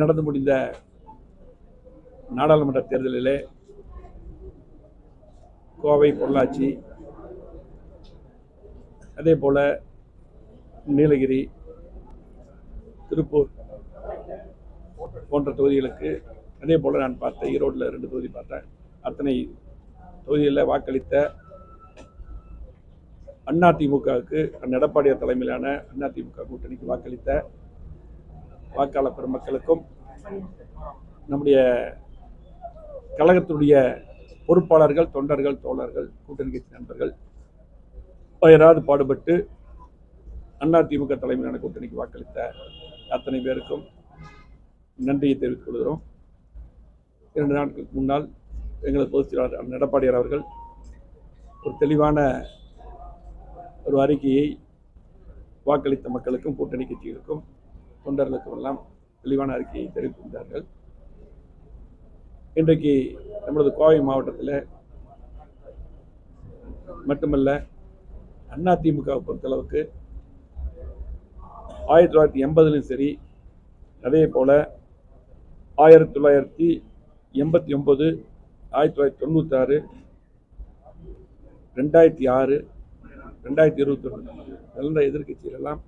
நடந்து முடிந்த நாடாளுமன்ற தேர்தலிலே கோவை பொள்ளாச்சி அதே போல் நீலகிரி திருப்பூர் போன்ற தொகுதிகளுக்கு அதே போல் நான் பார்த்தேன் ஈரோட்டில் ரெண்டு தொகுதி பார்த்தேன். அத்தனை தொகுதிகளில் வாக்களித்த அதிமுகவுக்கு எடப்பாடியார் தலைமையிலான அதிமுக கூட்டணிக்கு வாக்களித்த வாக்காளர் பெருமக்களுக்கும் நம்முடைய கழகத்துடைய பொறுப்பாளர்கள் தொண்டர்கள் தோழர்கள் கூட்டணி கட்சி நண்பர்கள் யாராவது பாடுபட்டு அண்ணா திமுக தலைமையிலான கூட்டணிக்கு வாக்களித்த அத்தனை பேருக்கும் நன்றியை தெரிவித்துக் கொள்கிறோம். இரண்டு நாட்களுக்கு முன்னால் எங்களது பொதுச் செயலாளர் எடப்பாடியார் அவர்கள் ஒரு தெளிவான ஒரு அறிக்கையை வாக்களித்த மக்களுக்கும் கூட்டணி கட்சிகளுக்கும் தொண்டர்களுக்கெல்லாம் தெளிவான அறிக்கையை தெரிவித்திருந்தார்கள். இன்றைக்கு நம்மளது கோவை மாவட்டத்தில் மட்டுமல்ல அதிமுகவை பொறுத்தளவுக்கு ஆயிரத்தி தொள்ளாயிரத்தி எண்பதுலையும் சரி அதே போல் ஆயிரத்தி தொள்ளாயிரத்தி எண்பத்தி ஒம்பது ஆயிரத்தி தொள்ளாயிரத்தி தொண்ணூத்தாறு ரெண்டாயிரத்தி ஆறு ரெண்டாயிரத்தி இருபத்தொன்று நல்ல எதிர்க்கட்சிகள் எல்லாம்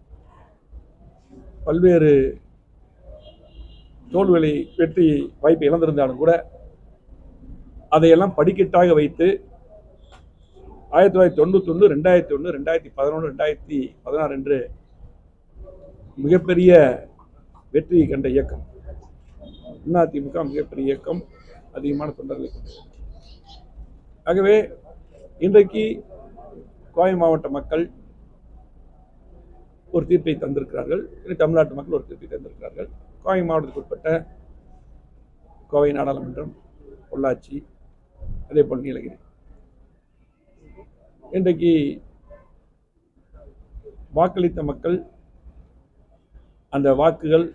பல்வேறு தோல்விகளை வெற்றி வாய்ப்பை இழந்திருந்தாலும் கூட அதையெல்லாம் படிக்கட்டாக வைத்து ஆயிரத்தி தொள்ளாயிரத்தி தொண்ணூத்தொன்று ரெண்டாயிரத்தி ஒன்று ரெண்டாயிரத்தி பதினொன்று ரெண்டாயிரத்தி பதினாறு என்று மிகப்பெரிய வெற்றியை கண்ட இயக்கம். அதிமுக மிகப்பெரிய இயக்கம் அதிகமான தொண்டர்களை கொண்டது. ஆகவே இன்றைக்கு கோவை மாவட்ட மக்கள் ஒரு தீர்ப்பை தந்திருக்கிறார்கள். இன்னும் தமிழ்நாட்டு மக்கள் ஒரு தீர்ப்பை தந்திருக்கிறார்கள். கோவை மாவட்டத்துக்கு உட்பட்ட கோவை நாடாளுமன்றம் பொள்ளாச்சி அதே போல் நீலகிரி. இன்றைக்கு வாக்களித்த மக்கள் அந்த வாக்குகள்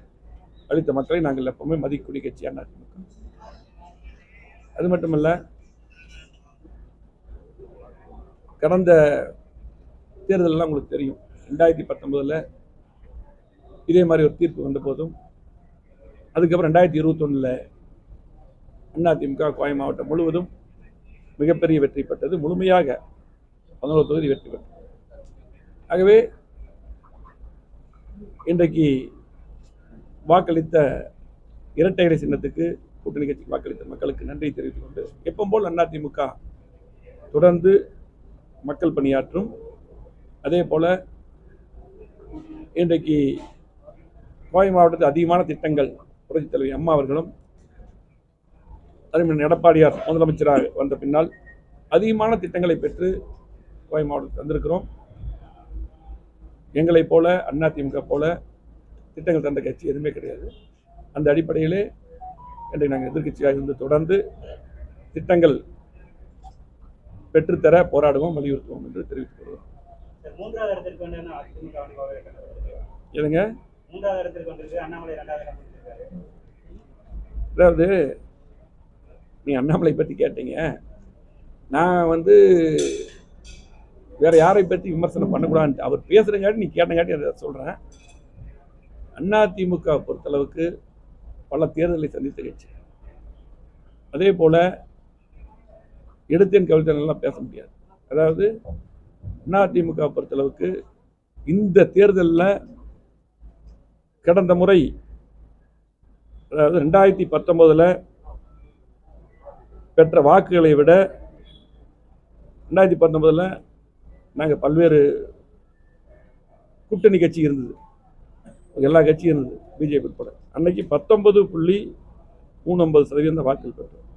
அளித்த மக்களை நாங்கள் எப்பவுமே மதிக்கக்கூடிய கட்சியான அதிமுக. அது மட்டுமல்ல கடந்த தேர்தலெல்லாம் உங்களுக்கு தெரியும். ரெண்டாயிரத்தி பத்தொன்பதுல இதே மாதிரி ஒரு தீர்ப்பு வந்த போதும் அதுக்கப்புறம் ரெண்டாயிரத்தி இருபத்தொன்னில் அதிமுக கோயம் மாவட்டம் முழுவதும் மிகப்பெரிய வெற்றி பெற்றது. முழுமையாக பதினோரு தொகுதி வெற்றி பெற்றது. ஆகவே இன்றைக்கு வாக்களித்த இரட்டை இலை சின்னத்துக்கு கூட்டணி கட்சிக்கு வாக்களித்த மக்களுக்கு நன்றி தெரிவித்துக் கொண்டு எப்போ போல் அதிமுக தொடர்ந்து மக்கள் பணியாற்றும் அதே போல இன்றைக்கு கோவை மாவட்டத்தில் அதிகமான திட்டங்கள் புரட்சித் தலைவி அம்மா அவர்களும் தலைமையின் எடப்பாடியார் முதலமைச்சராக வந்த பின்னால் அதிகமான திட்டங்களை பெற்று கோவை மாவட்டத்தில் தந்திருக்கிறோம். எங்களைப் போல அதிமுக போல திட்டங்கள் தந்த கட்சி எதுவுமே கிடையாது. அந்த அடிப்படையிலே இன்றைக்கு நாங்கள் எதிர்க்கட்சியாக இருந்து தொடர்ந்து திட்டங்கள் பெற்றுத்தர போராடுவோம் வலியுறுத்துவோம் என்று தெரிவித்துக் கொள்கிறோம். மூன்றாவது பிடிச்சிருக்காரு. அதாவது நீ அண்ணாமலை பற்றி கேட்டீங்க. நான் வந்து வேற யாரை பற்றி விமர்சனம் பண்ணக்கூடாதுன்ட்டு அவர் பேசுறங்காட்டி நீ கேட்டங்காட்டி அதை சொல்கிறேன் அதிமுக பொறுத்தளவுக்கு பல தேர்தலை சந்தித்த கட்சி. அதே போல் எடுத்தேன் கவிழ்த்தேன்லாம் பேச முடியாது. அதாவது அதிமுக பொறுத்தளவுக்கு இந்த தேர்தலில் கடந்த முறை அதாவது ரெண்டாயிரத்தி பத்தொம்போதில் பெற்ற வாக்குகளை விட ரெண்டாயிரத்தி பத்தொம்போதில் நாங்கள் பல்வேறு கூட்டணி கட்சி இருந்தது. எல்லா கட்சியும் இருந்தது பிஜேபி உட்பட. அன்னைக்கு பத்தொன்பது புள்ளி மூணு சதவீதம் வாக்குகள் பெற்றோம்.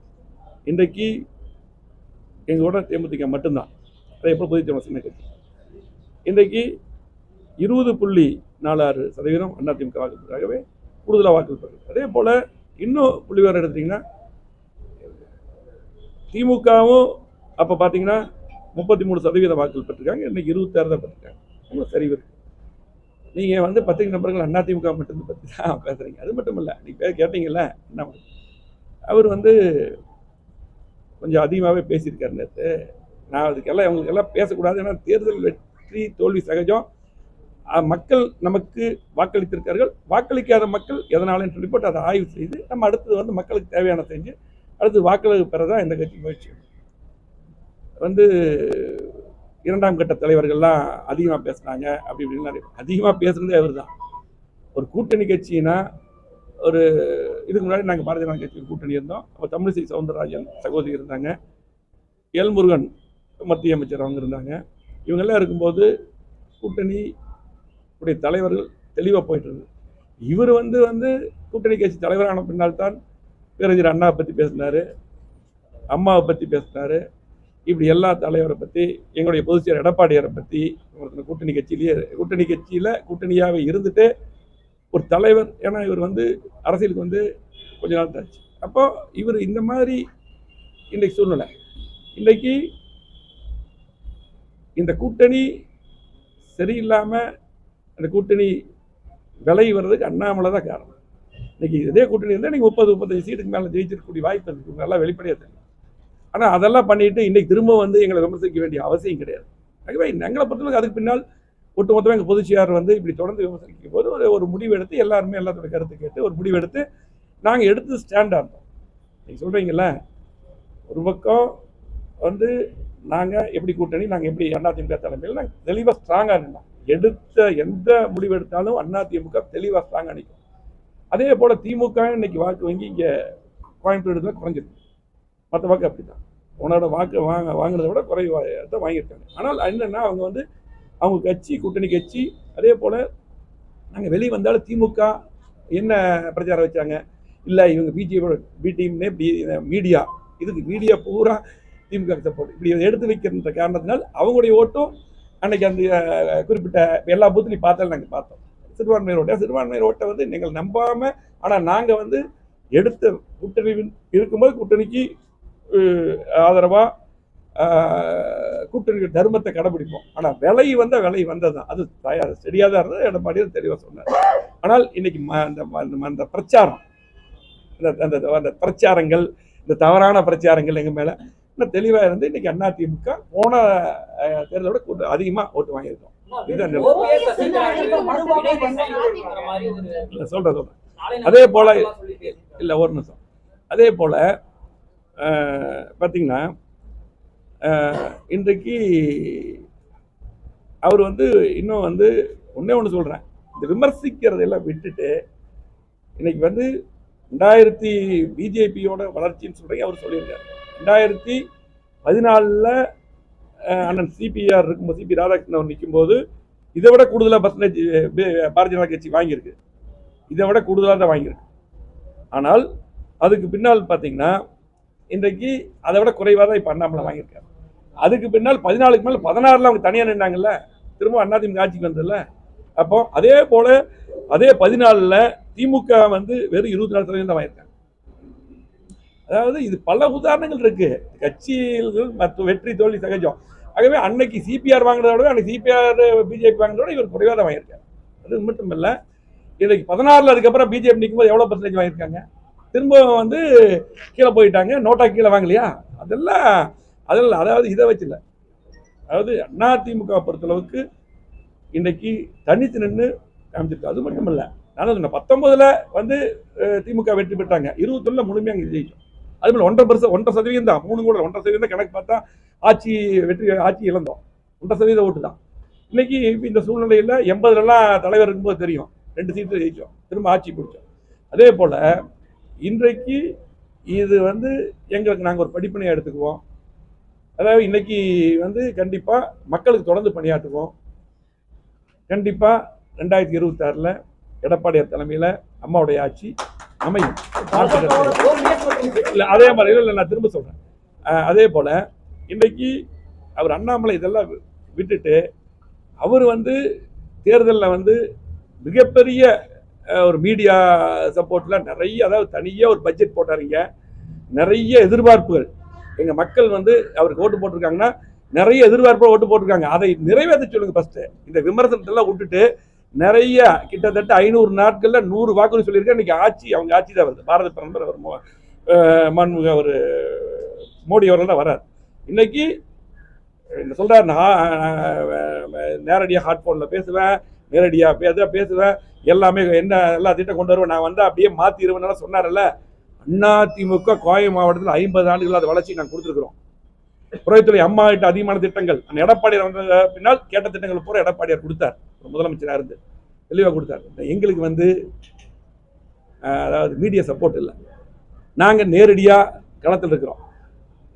இன்றைக்கு எங்களோட தேமுதிக மட்டும்தான். அதே போல் புதிய சின்ன கட்சி. இன்றைக்கு இருபது புள்ளி நாலு ஆறு சதவீதம் அதிமுக வாக்குகளுக்காகவே கூடுதலாக வாக்குகள் பெறுது. அதே போல் இன்னும் புள்ளிவரம் எடுத்தீங்கன்னா திமுகவும் அப்போ பார்த்தீங்கன்னா முப்பத்தி மூணு சதவீத வாக்குகள் பெற்றிருக்காங்க இன்னைக்கு இருபத்தாறு தான் பெற்றிருக்காங்க. உங்களுக்கு சரிவு இருக்கு. நீங்கள் வந்து பத்திரிகை நபர்கள் அதிமுக மட்டும் பற்றி தான் பேசுகிறீங்க அது மட்டும் இல்லை நீங்கள் பேர் கேட்டீங்கல்ல என்ன அவர் வந்து கொஞ்சம் அதிகமாகவே பேசியிருக்காரு நேற்று நான் அதுக்கெல்லாம் அவங்களுக்கெல்லாம் பேசக்கூடாது ஏன்னா தேர்தல் வெற்றி தோல்வி சகஜம். மக்கள் நமக்கு வாக்களித்திருக்கார்கள் வாக்களிக்காத மக்கள் எதனாலன்னு சொல்லி போட்டு அதை ஆய்வு செய்து நம்ம அடுத்தது வந்து மக்களுக்கு தேவையான செஞ்சு அடுத்து வாக்களிப்பு பெற தான் இந்த கட்சி முயற்சி வந்து இரண்டாம் கட்ட தலைவர்கள்லாம் அதிகமாக பேசுனாங்க அப்படி இப்படின்னு நிறைய அதிகமாக பேசுனதே அவர் தான் ஒரு கூட்டணி கட்சினா ஒரு இதுக்கு முன்னாடி நாங்கள் பாரதிய ஜனதா கட்சி கூட்டணி இருந்தோம். அப்போ தமிழிசை சவுந்தரராஜன் சகோதரி இருந்தாங்க. எல்முருகன் மத்திய அமைச்சர் அவங்க இருந்தாங்க. இவங்கெல்லாம் இருக்கும்போது கூட்டணி உடைய தலைவர்கள் தெளிவாக போயிட்டு இருந்தது இவர் வந்து வந்து கூட்டணி கட்சி தலைவரான பின்னால் தான் பேரறிஞர் அண்ணாவை பற்றி பேசினார் அம்மாவை பற்றி பேசினார். இப்படி எல்லா தலைவரை பற்றி எங்களுடைய பொதுச் செயலர் எடப்பாடியாரை பற்றி ஒருத்தர் கூட்டணி கட்சியிலேயே கூட்டணி கட்சியில் கூட்டணியாகவே இருந்துட்டு ஒரு தலைவர். ஏன்னா இவர் வந்து அரசியலுக்கு வந்து கொஞ்ச நாள் தாச்சு அப்போ இவர் இந்த மாதிரி இன்றைக்கு சூழ்நிலை. இன்றைக்கு இந்த கூட்டணி சரியில்லாமல் அந்த கூட்டணி விலை வர்றதுக்கு அண்ணாமலை தான் காரணம். இன்னைக்கு இதே கூட்டணி இருந்தால் நீங்கள் முப்பது முப்பத்தஞ்சு சீட்டுக்கு மேலே ஜெயிச்சிருக்கக்கூடிய வாய்ப்பு இருக்குது நல்லா வெளிப்படையாக தெரியும். ஆனால் அதெல்லாம் பண்ணிட்டு இன்னைக்கு திரும்ப வந்து எங்களை விமர்சிக்க வேண்டிய அவசியம் கிடையாது. ஆகவே எங்களை பொறுத்தவரைக்கும் அதுக்கு பின்னால் ஒட்டுமொத்தமாக எங்கள் பொதுச்சியார் வந்து இப்படி தொடர்ந்து விமர்சிக்கும் போது ஒரு ஒரு முடிவு எடுத்து எல்லாருமே எல்லாத்தோட கருத்து கேட்டு ஒரு முடிவு எடுத்து நாங்கள் எடுத்து ஸ்டாண்டாக இருந்தோம் நீங்கள் சொல்கிறீங்கள ஒரு பக்கம் வந்து நாங்கள் எப்படி கூட்டணி நாங்கள் எப்படி அதிமுக தலைமையில் நாங்கள் தெளிவாக ஸ்ட்ராங்காக நின்றோம் எடுத்த எந்த முடிவு எடுத்தாலும் அதிமுக தெளிவாக ஸ்ட்ராங்காக நிற்கும் அதே போல் திமுக இன்னைக்கு வாக்கு வங்கி இங்கே கோயம்புத்தூர் குறைஞ்சிருக்கு. மற்ற வாக்கு அப்படி தான் உன்னோட வாக்கு வாங்க வாங்கினதை விட குறைவாக தான் வாங்கியிருக்காங்க. ஆனால் என்னென்னா அவங்க வந்து அவங்க கட்சி கூட்டணி கட்சி அதே போல் நாங்கள் வெளியே வந்தாலும் திமுக என்ன பிரச்சாரம் வச்சாங்க? இல்லை இவங்க பிஜேபியோட பி டீம்னே இப்படி மீடியா இதுக்கு மீடியா பூரா திமுக சப்போர்ட் இப்படி எடுத்து வைக்கின்ற காரணத்தினால் அவங்களுடைய ஓட்டும் அன்னைக்கு அந்த குறிப்பிட்ட எல்லா பூத்துலையும் பார்த்தாலும் நாங்கள் பார்த்தோம். சிறுபான்மையர் ஓட்டை சிறுபான்மையர் ஓட்டை வந்து நீங்கள் நம்பாமல் ஆனால் நாங்கள் வந்து எடுத்த கூட்டணி இருக்கும்போது கூட்டணிக்கு ஆதரவாக கூட்டணி தர்மத்தை கடைபிடிப்போம். ஆனால் விலை வந்த விலை வந்தது தான் அது தயார் சரியாக தான் இருந்தது எடப்பாடியும் தெளிவாக சொன்னார். ஆனால் இன்னைக்கு ம- அந்த ம- அந்த அந்த பிரச்சாரம் அந்த அந்த அந்த பிரச்சாரங்கள் இந்த தவறான பிரச்சாரங்கள் எங்கள் மேலே இன்னும் தெளிவாக இருந்து இன்னைக்கு அதிமுக போன அஹ், தேர்தலை விட கூட்ட அதிகமாக ஓட்டு வாங்கியிருக்கோம். சொல்கிறேன் நாளை அதே போல-. இல்லை ஒரு நிமிஷம். அதே போல் பார்த்தீங்கன்னா இன்றைக்கு அவர் வந்து இன்னும் வந்து ஒன்றே ஒன்று சொல்கிறேன் இந்த விமர்சிக்கிறதெல்லாம் விட்டுட்டு இன்னைக்கு வந்து ரெண்டாயிரத்தி பிஜேபியோட வளர்ச்சின்னு சொல்கிறீங்க அவர் சொல்லியிருக்காரு. ரெண்டாயிரத்தி பதினாலில் அண்ணன் சிபிஆர் இருக்கும்போது சிபி ராதாகிருஷ்ணன் அவர் நிற்கும்போது இதை விட கூடுதலாக பர்சன்டேஜ் பாரதிய ஜனதா கட்சி வாங்கியிருக்கு. இதை விட கூடுதலாக தான் வாங்கியிருக்கு. ஆனால் அதுக்கு பின்னால் பார்த்தீங்கன்னா இன்றைக்கு அதை விட குறைவாக தான் இப்போ அண்ணாமலை வாங்கியிருக்காரு. அதுக்கு பின்னால் பதினாலுக்கு மேலே பதினாறில் அவங்க தனியாக நின்னாங்கல்ல திரும்ப அதிமுக ஆட்சிக்கு வந்ததில்ல அப்போ அதே போல் அதே பதினாலில் திமுக வந்து வெறும் இருபத்தி நாலு சதவீதம் தான் வாங்கியிருக்காங்க. அதாவது இது பல உதாரணங்கள் இருக்கு. கட்சிகள் மற்ற வெற்றி தோல்வி சகஜம். ஆகவே அன்னைக்கு சிபிஆர் வாங்கினதை விட அன்னைக்கு சிபிஆர் பிஜேபி வாங்கினதோட விட இவர் குறைவாக தான் வாங்கியிருக்காரு. அது மட்டும் இல்லை இன்னைக்கு பதினாறில் அதுக்கப்புறம் பிஜேபி நிற்கும்போது எவ்வளோ பர்சன்டேஜ் வாங்கியிருக்காங்க? திரும்ப வந்து கீழே போயிட்டாங்க. நோட்டா கீழே வாங்கலையா? அதெல்லாம் அதெல்லாம் அதாவது இதை வச்சில்ல அதாவது அதிமுக பொறுத்தளவுக்கு இன்னைக்கு தனித்து நின்று காமிச்சிருக்கு. அது மட்டும் இல்லை. நான் சொன்னேன் பத்தொன்பதுல வந்து திமுக வெற்றி பெற்றாங்க. இருபத்தொன்னில் முழுமையாக அங்கே ஜெயிச்சோம். அது போல ஒன்றரை பர்ச ஒன்றரை சதவீதம் தான். மூணு கூட ஒன்றரை சதவீதம் கணக்கு பார்த்தா ஆட்சி வெற்றி ஆட்சி இழந்தோம். ஒன்றரை சதவீத ஓட்டு தான். இன்னைக்கு இந்த சூழ்நிலையில் எண்பதுலலாம் தலைவர் இருக்கும்போது தெரியும். ரெண்டு சீட்டு ஜெயிச்சோம். திரும்ப ஆட்சி பிடிச்சோம். அதே போல் இன்றைக்கு இது வந்து எங்களுக்கு நாங்கள் ஒரு படிப்பணியாக எடுத்துக்குவோம். அதாவது இன்னைக்கு வந்து கண்டிப்பாக மக்களுக்கு தொடர்ந்து பணியாற்றுவோம். கண்டிப்பாக ரெண்டாயிரத்தி இருபத்தாறில் எடப்பாடியார் தலைமையில் அம்மாவுடைய ஆட்சி அமையும். இல்லை. இல்லை அதே மாதிரி இல்லை நான் திரும்ப சொல்கிறேன் அதே போல் இன்றைக்கி அவர் அண்ணாமலை இதெல்லாம் வி- விட்டுட்டு அவர் வந்து தேர்தலில் வந்து மிகப்பெரிய ஒரு மீடியா சப்போர்ட்டில் நிறைய அதாவது தனியாக ஒரு பட்ஜெட் போட்டாருங்க. நிறைய எதிர்பார்ப்புகள். எங்கள் மக்கள் வந்து அவருக்கு ஓட்டு போட்டிருக்காங்கன்னா நிறைய எதிர்பார்ப்பு ஓட்டு போட்டிருக்காங்க. அதை நிறைவேற்ற சொல்லுங்க ஃபஸ்ட்டு இந்த விமர்சனத்தெல்லாம் விட்டுட்டு நிறைய கிட்டத்தட்ட ஐநூறு நாட்களில் நூறு வாக்குறுதி சொல்லியிருக்கேன் இன்னைக்கு ஆட்சி அவங்க ஆட்சி தான் வருது. பாரத பிரதமர் அவர் மன்முக அவர் மோடி அவர்கள் தான் வரார். இன்னைக்கு என்ன சொல்றாரு நான் நேரடியாக ஹாட் ஃபோனில் பேசுவேன் நேரடியாக பேச பேசுவேன் எல்லாமே என்ன எல்லா திட்டம் கொண்டு வருவேன். நான் வந்து அப்படியே மாத்திடுவேன் சொன்னார்ல அண்ணா திமுக கோவை மாவட்டத்தில் ஐம்பது ஆண்டுகள் அது வளர்ச்சி நாங்கள் கொடுத்துருக்குறோம். புறத்துறை அம்மா கிட்ட அதிகமான திட்டங்கள். அந்த எடப்பாடியார் வந்த பின்னால் கேட்ட திட்டங்கள் பூரா எடப்பாடியார் கொடுத்தார். ஒரு முதலமைச்சராக இருந்து. தெளிவாக கொடுத்தார். எங்களுக்கு வந்து அதாவது மீடியா சப்போர்ட் இல்லை. நாங்கள் நேரடியாக களத்தில் இருக்கிறோம்.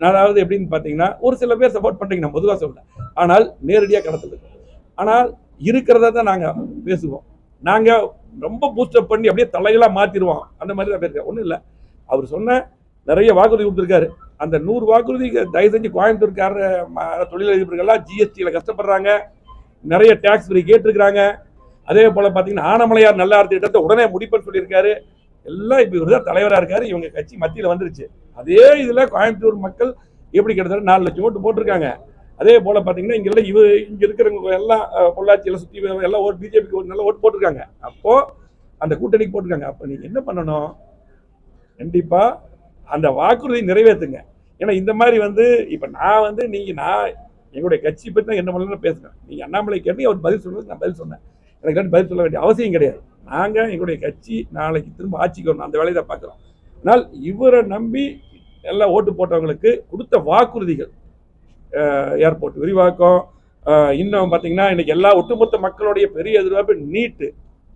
அதாவது எப்படின்னு பார்த்தீங்கன்னா ஒரு சில பேர் சப்போர்ட் பண்ணுறீங்க நான் பொதுவாக சொல்கிறேன் ஆனால் நேரடியாக களத்தில் இருக்கிறோம். ஆனால் இருக்கிறத தான் நாங்கள் பேசுவோம். நாங்கள் ரொம்ப பூஸ்டப் பண்ணி அப்படியே தலைகளாக மாற்றிடுவோம் அந்த மாதிரி தான் பேருக்கு ஒன்றும் இல்லை. அவர் சொன்ன நிறைய வாக்குறுதி கொடுத்துருக்காரு. அந்த நூறு வாக்குறுதி தயவு செஞ்சு கோயம்புத்தூர்கார தொழிலதிபர்கள்லாம் ஜிஎஸ்டியில் கஷ்டப்படுறாங்க. நிறைய டேக்ஸ் ஃப்ரீ கேட்டிருக்கிறாங்க. அதே போல் பார்த்தீங்கன்னா ஆனமலையார் நல்லார் திட்டத்தை உடனே முடிப்பேன்னு சொல்லியிருக்காரு. எல்லாம் இப்போ இவர் தான் தலைவராக இருக்காரு. இவங்க கட்சி மத்தியில் வந்துருச்சு. அதே இதில் கோயம்புத்தூர் மக்கள் எப்படி கிட்டத்தட்ட நாலு லட்சம் ஓட்டு போட்டிருக்காங்க. அதே போல் பார்த்தீங்கன்னா இங்கெல்லாம் இவ இங்கே இருக்கிறவங்க எல்லாம் பொள்ளாச்சியில் சுற்றி எல்லாம் ஓட்டு பிஜேபிக்கு ஒரு நல்ல ஓட்டு போட்டிருக்காங்க. அப்போது அந்த கூட்டணிக்கு போட்டிருக்காங்க. அப்போ நீங்கள் என்ன பண்ணணும்? கண்டிப்பாக அந்த வாக்குறுதியை நிறைவேற்றுங்க ஏன்னா இந்த மாதிரி வந்து இப்போ நான் வந்து நீங்கள் நான் எங்களுடைய கட்சி பற்றி தான் என்ன பண்ணலாம் பேசுகிறேன் நீங்கள் அண்ணாமலை கேட்டு அவர் பதில் சொல்கிறது நான் பதில் சொன்னேன். எனக்கு பதில் சொல்ல வேண்டிய அவசியம் கிடையாது. நாங்கள் எங்களுடைய கட்சி நாளைக்கு திரும்ப ஆட்சிக்கு வரணும். அந்த வேலையை தான் பார்க்குறோம். ஆனால் இவரை நம்பி எல்லாம் ஓட்டு போட்டவங்களுக்கு கொடுத்த வாக்குறுதிகள் ஏர்போர்ட் விரிவாக்கம் இன்னும் பார்த்தீங்கன்னா இன்னைக்கு எல்லா ஒட்டுமொத்த மக்களுடைய பெரிய எதிர்பார்ப்பு நீட்டு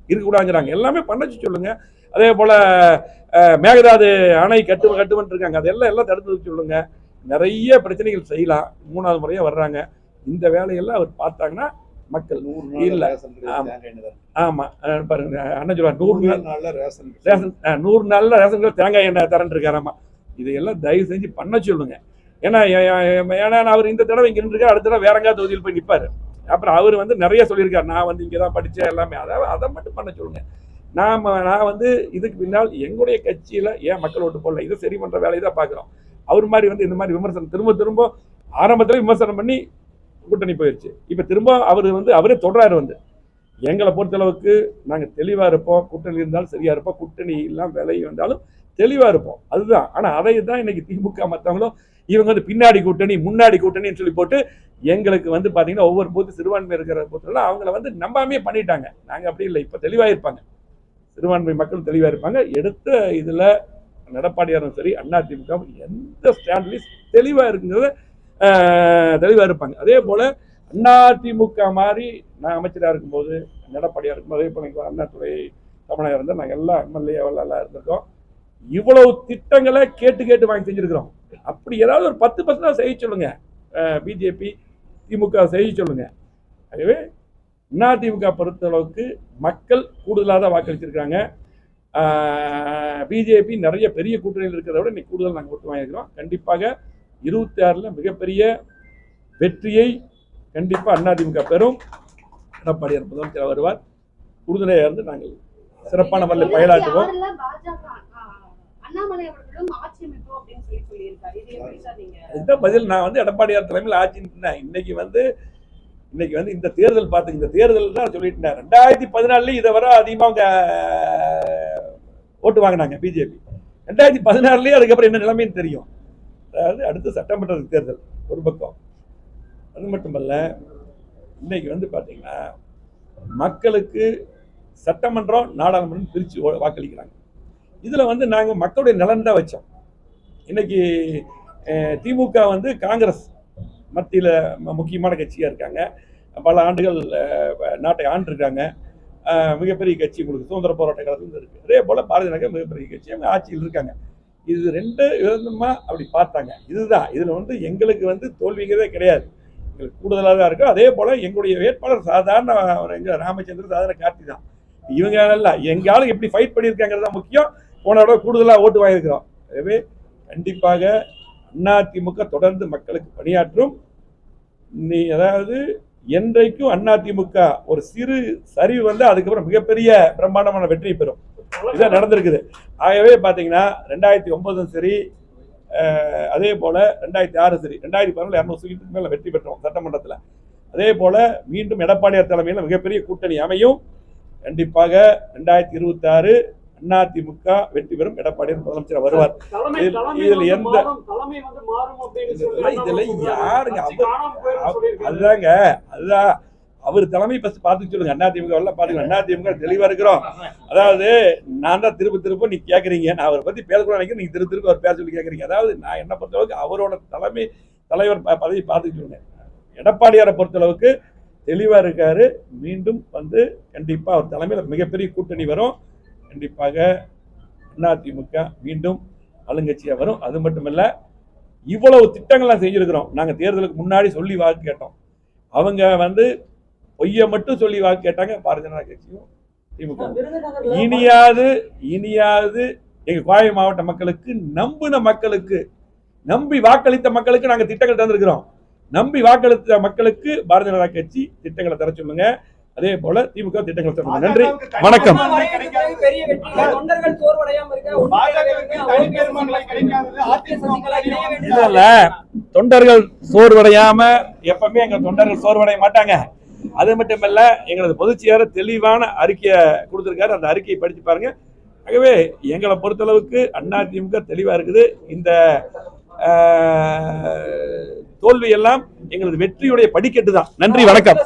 இருக்கக்கூடாதுங்கிறாங்க. எல்லாமே பண்ணச்சு சொல்லுங்கள் அதே போல் மேகதாது அணை கட்டு கட்டுமன் இருக்காங்க அதெல்லாம் எல்லாம் தடுத்து வைக்க சொல்லுங்கள் நிறைய பிரச்சனைகள் செய்யலாம். மூணாவது முறையாக வர்றாங்க. இந்த வேலையெல்லாம் அவர் பார்த்தாங்கன்னா மக்கள் இல்ல. ஆமா. ஆமா. அஹ், பாருங்க. அண்ணன் சொல்லுவார் நூறு நாள் ரேஷன் அஹ், நூறு நாள்ல ரேஷன் கார்டு தேங்காய் எண்ணெய் தரேன் இருக்காராமா இதையெல்லாம் தயவு செஞ்சு பண்ண சொல்லுங்க. ஏன்னா ஏன்னா அவர் இந்த தடவை இங்க நின்றுருக்காரு அடுத்த தடவை வேறங்கா தொகுதியில் போய் நிப்பாரு. அப்புறம் அவர் வந்து நிறைய சொல்லியிருக்காரு. நான் வந்து இங்கே தான் படித்தேன் எல்லாமே. அதை அதை மட்டும் பண்ண சொல்லுங்க. நாம நான் வந்து இதுக்கு பின்னால் எங்களுடைய கட்சியில ஏன் மக்கள் ஓட்டு போடல? இதை சரி பண்ற வேலையை தான் பார்க்குறோம். அவர் மாதிரி வந்து இந்த மாதிரி விமர்சனம் திரும்ப திரும்ப ஆரம்பத்தில் விமர்சனம் பண்ணி கூட்டணி போயிடுச்சு இப்போ திரும்ப அவர் வந்து அவரே தொடராரு வந்து. எங்களை பொறுத்தளவுக்கு நாங்கள் தெளிவாக இருப்போம். கூட்டணி இருந்தாலும் சரியாக இருப்போம். கூட்டணி எல்லாம் விலை வந்தாலும் தெளிவாக இருப்போம். அதுதான். ஆனால் அதை தான் இன்னைக்கு திமுக மற்றவங்களும் இவங்க வந்து பின்னாடி கூட்டணி முன்னாடி கூட்டணின்னு சொல்லி போட்டு எங்களுக்கு வந்து பார்த்தீங்கன்னா ஒவ்வொரு பூத்து சிறுபான்மை இருக்கிற பூத்துலாம் அவங்கள வந்து நம்பாமே பண்ணிட்டாங்க. நாங்கள் அப்படி இல்லை. இப்போ தெளிவாக இருப்பாங்க. சிறுபான்மை மக்கள் தெளிவாக இருப்பாங்க. எடுத்த இதில் நடப்பாடியாரும் சரி அதிமுகவும் எந்த ஸ்டாண்ட்லையும் தெளிவாக இருக்குங்கிறத தெளிவாக இருப்பாங்க. அதே போல் அதிமுக மாதிரி நான் அமைச்சராக இருக்கும்போது எடப்பாடியாக இருக்கும்போது அதே போல் அண்ணாத்துறை தமிழகம் இருந்தால் நாங்கள் எல்லாம் எம்எல்ஏ எல்லாம் இருந்திருக்கோம். இவ்வளவு திட்டங்களை கேட்டு கேட்டு வாங்கி செஞ்சுருக்கிறோம். அப்படி ஏதாவது ஒரு பத்து பர்சன்டாக செய்ய சொல்லுங்கள் பிஜேபி திமுக செய்ய சொல்லுங்கள் ஆகவே அதிமுக பொறுத்தளவுக்கு மக்கள் கூடுதலாக தான் வாக்களிச்சிருக்காங்க பிஜேபி நிறைய பெரிய கூட்டணியில் இருக்கிறத விட இன்னைக்கு கூடுதல் நாங்கள் ஓட்டு வாங்கியிருக்கிறோம். கண்டிப்பாக இருபத்தி ஆறில் மிகப்பெரிய வெற்றியை கண்டிப்பாக அதிமுக பெறும். எடப்பாடியார் முதலமைச்சர் வருவார். உறுதுணையாக இருந்து நாங்கள் சிறப்பான முறையில் பயலாற்றுவோம் இதுதான் பதில் நான் வந்து எடப்பாடியார் தலைமையில் ஆட்சின்னு இன்னைக்கு வந்து இன்னைக்கு வந்து இந்த தேர்தல் பார்த்து இந்த தேர்தல் தான் சொல்லிட்டேன் ரெண்டாயிரத்தி பதினாலுல இதை வர அதிகமாக அவங்க ஓட்டு வாங்கினாங்க பிஜேபி. ரெண்டாயிரத்தி பதினாறுலயே அதுக்கப்புறம் என்ன நிலைமைன்னு தெரியும். அதாவது அடுத்து சட்டமன்ற தேர்தல் ஒரு பக்கம். அது மட்டுமல்ல இன்னைக்கு வந்து பார்த்தீங்கன்னா மக்களுக்கு சட்டமன்றம் நாடாளுமன்றம் பிரித்து வாக்களிக்கிறாங்க. இதில் வந்து நாங்கள் மக்களுடைய நலன் தான் வச்சோம். இன்னைக்கு திமுக வந்து காங்கிரஸ் மத்தியில் முக்கியமான கட்சியாக இருக்காங்க. பல ஆண்டுகள் நாட்டை ஆண்டிருக்காங்க. மிகப்பெரிய கட்சி உங்களுக்கு சுதந்திர போராட்ட காலத்துலேருந்து இருக்குது அதே போல் பாரதிய ஜனதா மிகப்பெரிய கட்சி அவங்க ஆட்சியில் இருக்காங்க. இது ரெண்டு விதமா அப்படி பார்த்தாங்க. இதுதான். இதில் வந்து எங்களுக்கு வந்து தோல்விங்கிறதே கிடையாது. எங்களுக்கு கூடுதலாக தான் இருக்கும் அதே போல் எங்களுடைய வேட்பாளர் சாதாரண எங்கள் ராமச்சந்திரன் சாதாரண கார்த்தி தான். இவங்க அல்ல. எங்க ஆளுங்க எப்படி ஃபைட் பண்ணியிருக்காங்கிறது தான் முக்கியம். போன தடவை கூடுதலாக ஓட்டு வாங்கியிருக்கிறோம். எனவே கண்டிப்பாக அதிமுக தொடர்ந்து மக்களுக்கு பணியாற்றும் நீ அதாவது என்றைக்கும் அதிமுக ஒரு சிறு சரிவு வந்து அதுக்கப்புறம் மிகப்பெரிய பிரம்மாண்டமான வெற்றி பெறும். இதான் நடந்திருக்குது. ஆகவே பார்த்தீங்கன்னா ரெண்டாயிரத்தி ஒன்பதும் சரி அதே போல ரெண்டாயிரத்தி ஆறு சரி ரெண்டாயிரத்தி பதினாலு இரநூறு சீட்டுக்கு மேலே வெற்றி பெற்றோம் சட்டமன்றத்தில். அதே போல மீண்டும் எடப்பாடியார் தலைமையில் மிகப்பெரிய கூட்டணி அமையும். கண்டிப்பாக ரெண்டாயிரத்தி இருபத்தி ஆறு அதிமுக வெற்றி பெறும் எடப்பாடியார் முதலமைச்சர் வருவார். இதுல- எந்த- இதுல. யாருங்க. அதுதாங்க அதுதான். அவர் தலைமை ஃபர்ஸ்ட் பார்த்து சொல்லுங்க. அண்ணா திமுக எல்லாம் பாத்துக்கலாம் அண்ணா திமுக தெளிவா இருக்கிறோம். அதாவது நான் தான் திரும்ப திரும்ப நீ கேட்குறீங்க நான் அவரை பத்தி பேசக்கூட நினைக்கிறேன். நீங்க திரும்ப திரும்ப அவர் பேச சொல்லி கேட்குறீங்க அதாவது நான் என்ன பொறுத்தளவுக்கு அவரோட தலைமை தலைவர் பதவி பார்த்து சொல்லுங்க. எடப்பாடியாரை பொறுத்தளவுக்கு தெளிவா இருக்காரு. மீண்டும் வந்து கண்டிப்பா அவர் தலைமையில் மிகப்பெரிய கூட்டணி வரும். கண்டிப்பாக அதிமுக மீண்டும் ஆளுங்கட்சியாக வரும். அது மட்டுமல்ல இவ்வளவு திட்டங்கள்லாம் செஞ்சுருக்கிறோம். நாங்கள் தேர்தலுக்கு முன்னாடி சொல்லி வாக்கு கேட்டோம். அவங்க வந்து பொய்யை மட்டும் சொல்லி வாக்கு கேட்டாங்க பாரதிய ஜனதா கட்சியும் திமுக. இனியாவது இனியாவது எங்க கோவை மாவட்ட மக்களுக்கு நம்பின மக்களுக்கு நம்பி வாக்களித்த மக்களுக்கு நாங்க திட்டங்கள் தந்திருக்கிறோம். நம்பி வாக்களித்த மக்களுக்கு பாரதிய ஜனதா கட்சி திட்டங்களை தர சொல்லுங்க. அதே போல திமுக திட்டங்களை தர நன்றி. வணக்கம். இல்ல. தொண்டர்கள் சோர்வடையாம எப்பவுமே எங்க தொண்டர்கள் சோர்வடைய மாட்டாங்க. அது மட்டுமல்ல எங்களது பொதுச் செயலர் தெளிவான அறிக்கையை கொடுத்திருக்காரு. அந்த அறிக்கையை படிச்சு பாருங்க. ஆகவே எங்களை பொறுத்தளவுக்கு அதிமுக தெளிவா இருக்குது. இந்த ஆஹ், தோல்வி எல்லாம் எங்களது வெற்றியுடைய படிக்கட்டு தான் நன்றி வணக்கம்.